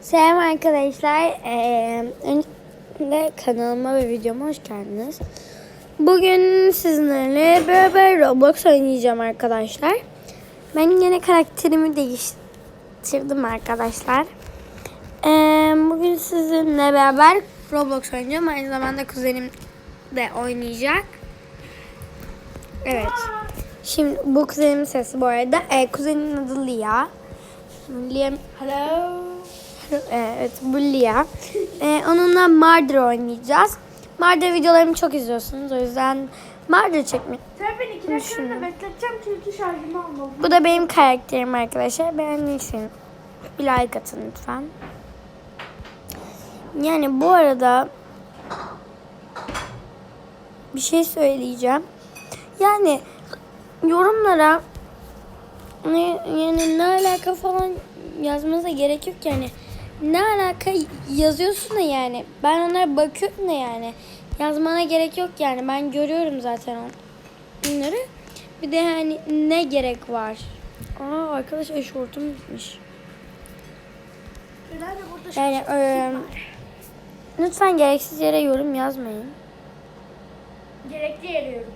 Selam arkadaşlar. Ee, öncelikle kanalıma ve videoma hoş geldiniz. Bugün sizinle beraber Roblox oynayacağım arkadaşlar. Ben yine karakterimi değiştirdim arkadaşlar. Ee, bugün sizinle beraber Roblox oynayacağım. Aynı zamanda kuzenim de oynayacak. Evet. Şimdi bu kuzenimin sesi bu arada. Ee, kuzenimin adı Lia. Lia Hello. Evet, bu Lia. Ee, onunla Marder oynayacağız. Marder videolarımı çok izliyorsunuz. O yüzden Marder çekmek. Beni iki dakika bekleteceğim çünkü şarjımı almadım. Bu da benim karakterim arkadaşlar. Beğendiyseniz bir like atın lütfen. Yani bu arada bir şey söyleyeceğim. Yani yorumlara ne, yani ne alaka falan yazmanıza gerek yok yani. Ne alaka yazıyorsun da yani. Ben onlara bakıyorum da yani. Yazmana gerek yok yani. Ben görüyorum zaten onları. Bir de yani ne gerek var? Aa arkadaşlar şortum bitmiş. Yani eee, lütfen gereksiz yere yorum yazmayın. gerekli yere yorumladım.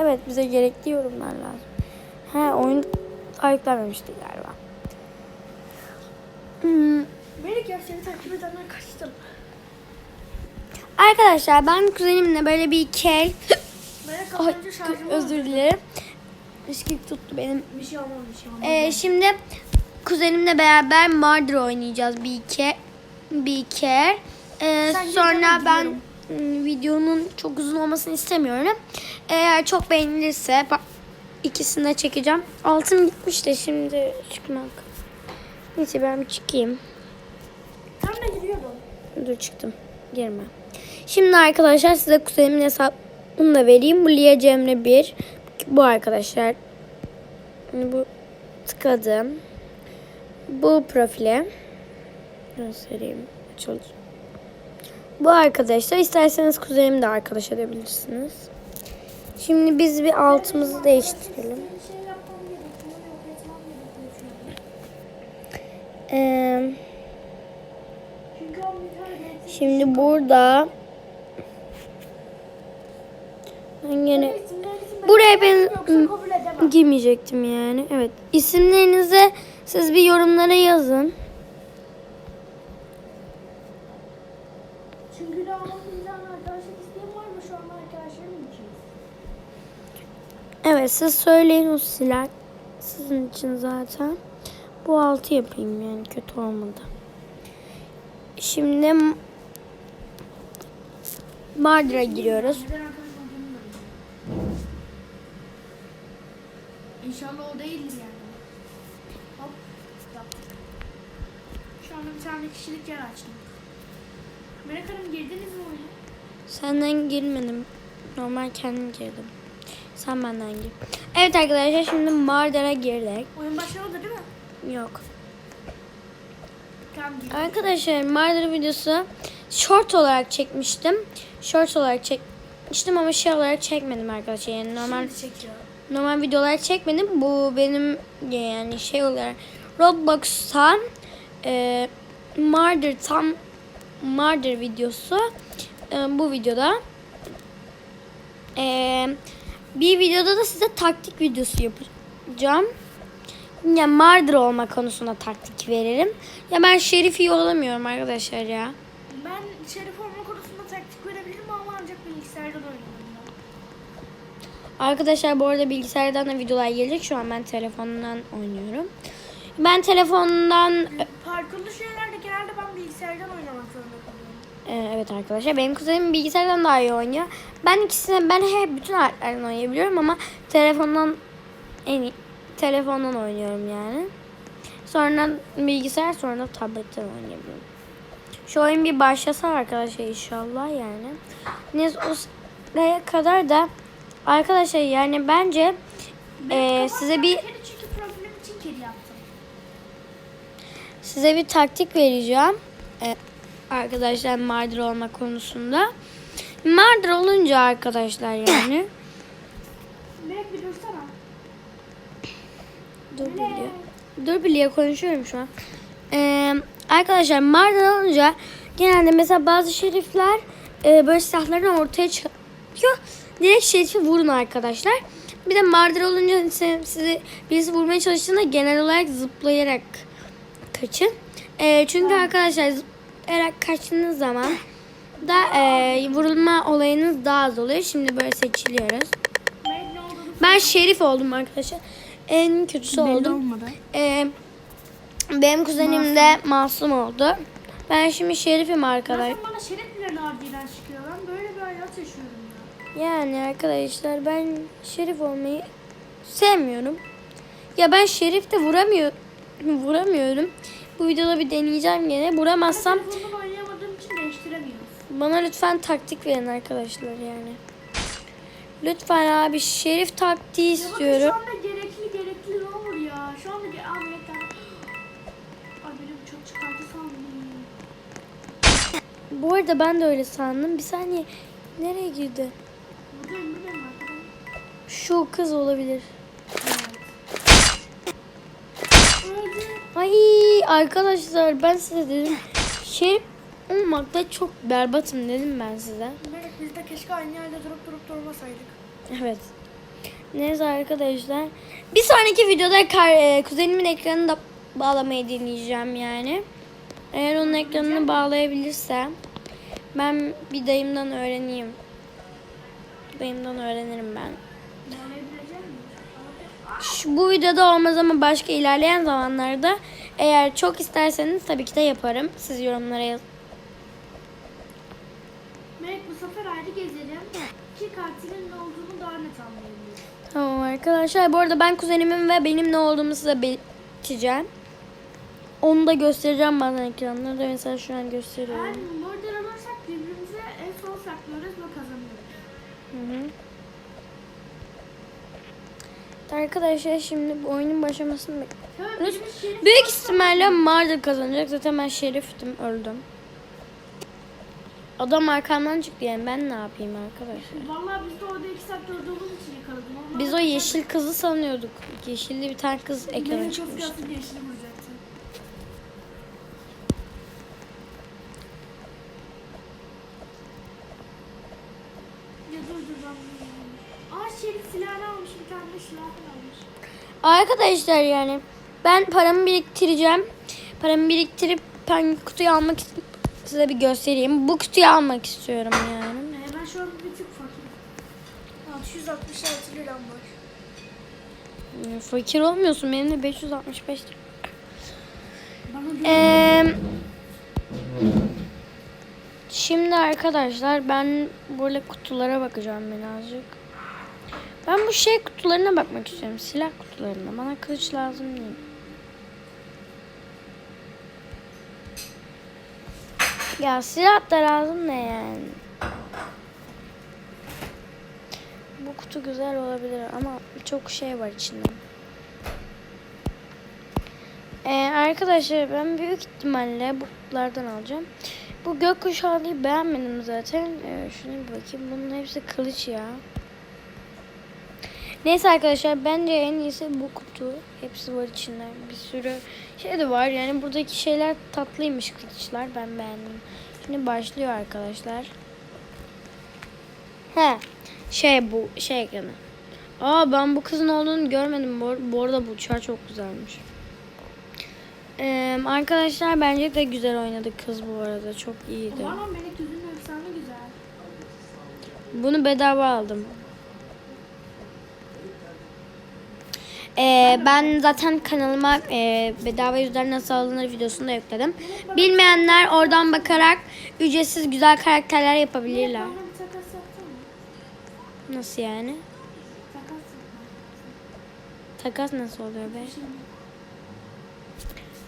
Evet bize gerekli yorumlar lazım. He oyun ayıklanmamıştı galiba. Hmm, Melek ya seni takip edenler kaçtım. Arkadaşlar ben kuzenimle böyle bir kel Melek az önce şarjımı özür dilerim. Işkik tuttu benim. Bir şey olmadı bir şey olmadı. Ee, şimdi kuzenimle beraber Murder oynayacağız bir iki bir iki. Ee, Sen sonra ben ım, videonun çok uzun olmasını istemiyorum. Eğer çok beğenilirse bak, ikisini de çekeceğim. Altın gitmiş de şimdi çıkmak. Neyse ben bir çıkayım. Dur çıktım. Girme. Şimdi arkadaşlar size kuzenimin hesabını da vereyim. Bu Lia Cemre 1. Bu arkadaşlar. Bu tıkladım. Bu profile. Göstereyim. Açılır. Bu arkadaşlar. isterseniz kuzenimi de arkadaş edebilirsiniz. Şimdi biz bir altımızı değiştirelim. Ee, şimdi burada ben yine Buraya ben girmeyecektim yani. Evet. İsimlerinizi siz bir yorumlara yazın. Çünkü daha bizden arkadaşlık isteğim var mı şu an arkadaşlarım için? Evet siz söyleyin o siler. Sizin için zaten. Bu altı yapayım yani kötü olmadı. Şimdi Mardin'e giriyoruz. İnşallah o değildir yani. Hop. Şu anda bir tane kişilik yer açtım. Melek Hanım girdiniz mi oyuna? Senden girmedim. Normal kendim girdim. Sen benden gir. Evet arkadaşlar şimdi Mardin'e girdik. Oyun başlamadı değil mi? Yok. Tamam. Arkadaşlar Mardin videosu short olarak çekmiştim. Short olarak çekmiştim ama şey olarak çekmedim arkadaşlar. Yani normal Şimdi çekiyor. normal videolar çekmedim. Bu benim yani şey olarak Roblox'tan e, Murder tam Murder videosu e, bu videoda e, bir videoda da size taktik videosu yapacağım. Ya Murder olma konusunda taktik veririm. Ya ben Şerif iyi olamıyorum arkadaşlar ya. Ben şerif Arkadaşlar bu arada bilgisayardan da videolar gelecek. Şu an ben telefondan oynuyorum. Ben telefondan Parkurlu şeylerde genelde ben bilgisayardan oynamak zorunda kalıyorum. Ee, evet arkadaşlar benim kuzenim bilgisayardan daha iyi oynuyor. Ben ikisini ben hep bütün aletlerden oynayabiliyorum ama telefondan en iyi telefondan oynuyorum yani. Sonra bilgisayar sonra tabletten oynayabiliyorum. Şu oyun bir başlasa arkadaşlar inşallah yani. Neyse o kadar da arkadaşlar yani bence ee, size bir size bir taktik vereceğim. Ee, arkadaşlar mağdur olma konusunda. Mağdur olunca arkadaşlar yani. Melek bir dursana. Dur Lia. Dur Lia konuşuyorum şu an. Ee, arkadaşlar Mardin olunca genelde mesela bazı şerifler e, böyle silahlarını ortaya çıkarıyor. Direkt şerifi vurun arkadaşlar. Bir de Mardin olunca sizi birisi vurmaya çalıştığında genel olarak zıplayarak kaçın. E, çünkü arkadaşlar zıplayarak kaçtığınız zaman da e, vurulma olayınız daha az oluyor. Şimdi böyle seçiliyoruz. Ben şerif oldum arkadaşlar. En kötüsü oldum. olmadı. Ee, benim kuzenim de masum oldu. Ben şimdi şerifim arkadaşlar. Nasıl bana şeref bile nadiren çıkıyor. Ben böyle bir hayat yaşıyorum ya. Yani arkadaşlar ben şerif olmayı sevmiyorum. Ya ben şerif de vuramıyorum. Vuramıyorum. Bu videoda bir deneyeceğim gene. Vuramazsam bana lütfen taktik verin arkadaşlar yani. Lütfen abi şerif taktiği Ya bakın şu istiyorum. anda gerekli gerekli ne olur ya. Şu anda ge- tamam. Ay benim çok çıkardı sandım. Bu arada ben de öyle sandım. Bir saniye. Nereye girdi? Buradayım buradayım arkadaşlar. Şu kız olabilir. Ay arkadaşlar ben size dedim. Şerif olmakta çok berbatım dedim ben size. Melek biz de keşke aynı yerde durup durup durmasaydık. Evet. Neyse arkadaşlar. Bir sonraki videoda kar, e, kuzenimin ekranını da bağlamayı deneyeceğim yani. Eğer onun ekranını bağlayabilirsem ben bir dayımdan öğreneyim. Dayımdan öğrenirim ben. Şu, bu videoda olmaz ama başka ilerleyen zamanlarda eğer çok isterseniz tabii ki de yaparım. Siz yorumlara yazın. Melek bu sefer ayrı gezelim. Ki katilin ne olduğunu daha net anlayabiliriz. Tamam arkadaşlar. Bu arada ben kuzenimin ve benim ne olduğumu size belirteceğim. Onu da göstereceğim bazen ekranlarda. Mesela şu an gösteriyorum. murder Hı. Arkadaşlar şimdi bu oyunun başlamasını şerif Büyük ihtimalle Marder kazanacak. Zaten ben şeriftim öldüm. Adam arkamdan çıktı yani ben ne yapayım arkadaşlar. Vallahi biz de orada iki saat durduğumuz için yakaladım. Biz o yeşil kızı sanıyorduk. Yeşilli bir tane kız ekrana Benim çıkmış. çok siyasi yeşili Arkadaşlar yani ben paramı biriktireceğim. Paramı biriktirip ben kutuyu almak size bir göstereyim. Bu kutuyu almak istiyorum yani. Ee, ben şu an bir tık fakirim. 666 liram var. Yani Fakir olmuyorsun. Benim de 565 lira. Bana bir Ee, şimdi arkadaşlar ben böyle kutulara bakacağım birazcık. Ben bu şey kutularına bakmak istiyorum. Silah kutularına. Bana kılıç lazım değil. Ya silah da lazım ne yani? Bu kutu güzel olabilir ama çok şey var içinde. Ee, arkadaşlar ben büyük ihtimalle bu kutulardan alacağım. Bu gökkuşağıyı beğenmedim zaten. Ee, şuna bir bakayım. Bunun hepsi kılıç ya. Neyse arkadaşlar bence en iyisi bu kutu. Hepsi var içinde. Bir sürü şey de var. Yani buradaki şeyler tatlıymış kılıçlar. Ben beğendim. Şimdi başlıyor arkadaşlar. He. Şey bu şey ekranı. Aa ben bu kızın olduğunu görmedim. Bu, bu arada bu uçağı çok güzelmiş. Ee, arkadaşlar bence de güzel oynadı kız bu arada. Çok iyiydi. Valla melek yüzünün efsane güzel. Bunu bedava aldım. Ee, ben zaten kanalıma e, bedava yüzler nasıl alınır videosunu da yükledim. Bilmeyenler oradan bakarak ücretsiz güzel karakterler yapabilirler. Nasıl yani? Takas nasıl oluyor be?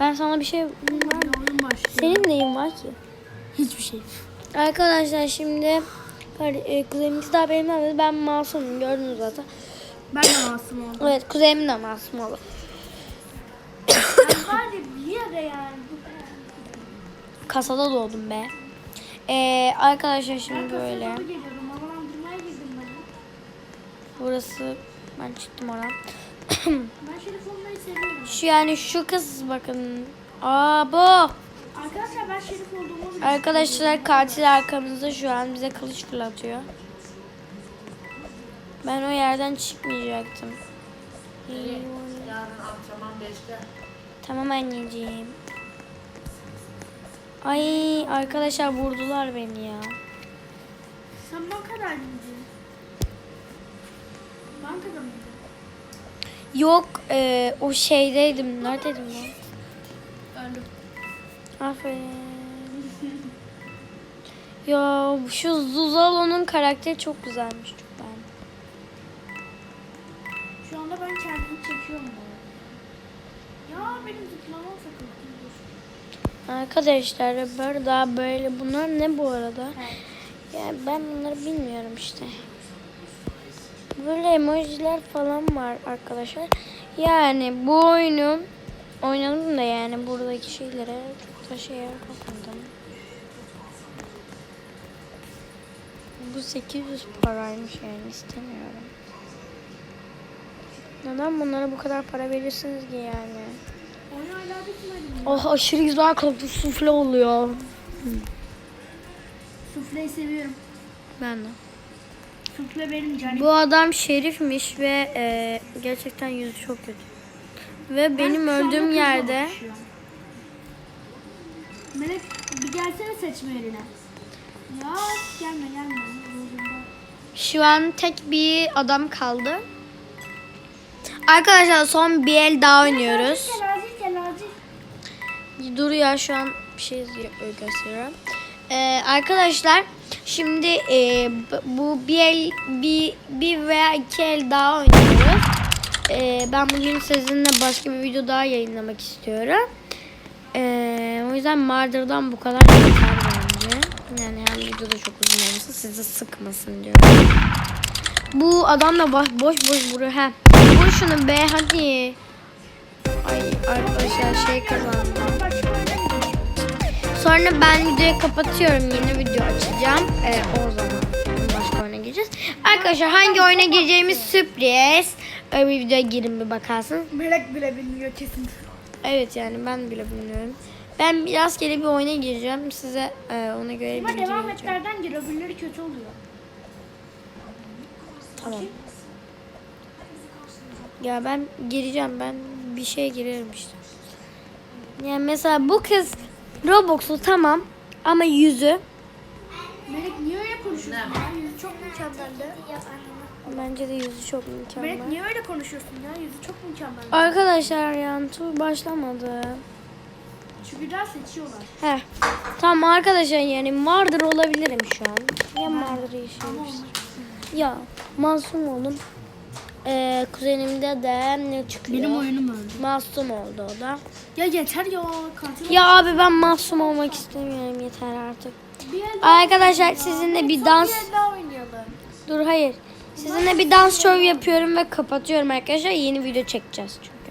Ben sana bir şey. Senin neyin var ki? hiçbir şey. Arkadaşlar şimdi e, kuzenimiz daha benim ben masumum gördünüz zaten. Ben de masum oldum. Evet kuzenimin de masum oldu. Ben var ya bir yere yani. Kasada doğdum be. Ee, arkadaşlar şimdi böyle. Burası ben çıktım oradan. Ben olmayı seviyorum. Şu yani şu kız bakın. Aa bu. Arkadaşlar ben şerif olduğumu biliyorum. Arkadaşlar katil arkamızda şu an bize kılıç fırlatıyor. Ben o yerden çıkmayacaktım. Yarın antrenman 5'te. Tamam anneciğim. Ay arkadaşlar vurdular beni ya. Sen bankada mıydın? Bankada mıydın? Yok e, o şeydeydim. Neredeydim ben? Öldüm. Aferin. ya şu Zuzalo'nun karakteri çok güzelmiş Ya benim zıplamam. Arkadaşlar böyle daha böyle bunlar ne bu arada? Evet. Yani ben bunları bilmiyorum işte. Böyle emojiler falan var arkadaşlar. Yani bu oyunu oynadım da yani buradaki şeylere çok da şey yapamadım. Bu 800 paraymış yani istemiyorum. Neden bunlara bu kadar para verirsiniz ki yani? Oh aşırı güzel kalktı sufle oluyor. Sufleyi seviyorum. Ben de. Sufle benim canım. Bu adam şerifmiş ve e, gerçekten yüzü çok kötü. Ve benim Ben öldüğüm yerde. Melek bir gelsene seçme yerine. Ya gelme gelme. Şu an tek bir adam kaldı. Arkadaşlar son bir el daha oynuyoruz. Dur ya şu an bir şey gösteriyorum. Ee, arkadaşlar şimdi e, bu bir el bir, bir veya iki el daha oynuyoruz. Ee, ben bugün sizinle başka bir video daha yayınlamak istiyorum. Ee, o yüzden Mardır'dan bu kadar yeter bence. Yani hem video da çok uzun olmasın sizi sıkmasın diyorum. Bu adam da boş boş, boş vuruyor. Vur şunu be hadi. Ay arkadaşlar şey kazandım. Sonra ben videoyu kapatıyorum. Yeni video açacağım. Ee, o zaman başka oyuna gireceğiz. Arkadaşlar hangi oyuna gireceğimiz sürpriz. Öyle bir videoya girin bir bakarsınız. Melek bile bilmiyor kesin. Evet yani ben bile bilmiyorum. Ben biraz geri bir oyuna gireceğim. Size e, ona göre Ama devam etlerden gir öbürleri kötü oluyor. Tamam. Ya ben gireceğim. Ben bir şeye girerim işte. Yani mesela bu kız Roblox'u tamam ama yüzü Melek niye öyle konuşuyorsun ya? Yüzü çok mükemmeldi. bence de yüzü çok mükemmel. Melek niye öyle konuşuyorsun ya? Yüzü çok mükemmel. Arkadaşlar yani tur başlamadı. Çünkü daha seçiyorlar. Heh. Tamam arkadaşlar yani Mardır olabilirim şu an. Ya yaşıyormuş. onlar- Ya masum oğlum. Ee, kuzenimde de ne çıkıyor? Benim oyunum öldü. Masum oldu o da. Ya yeter ya. Katil Ya abi ben masum olmak istemiyorum yeter artık. Arkadaşlar sizinle bir dans... Dur hayır. Sizinle bir dans show yapıyorum ve kapatıyorum arkadaşlar. Yeni video çekeceğiz çünkü.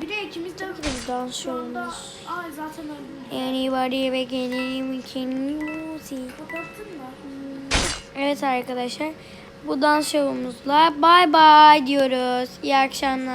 Bir de ikimiz de Bir dans show'umuz. Ay zaten öldüm. Anybody beginning can you see? Kapattın mı? Evet arkadaşlar. Bu dans şovumuzla bay bay diyoruz. İyi akşamlar.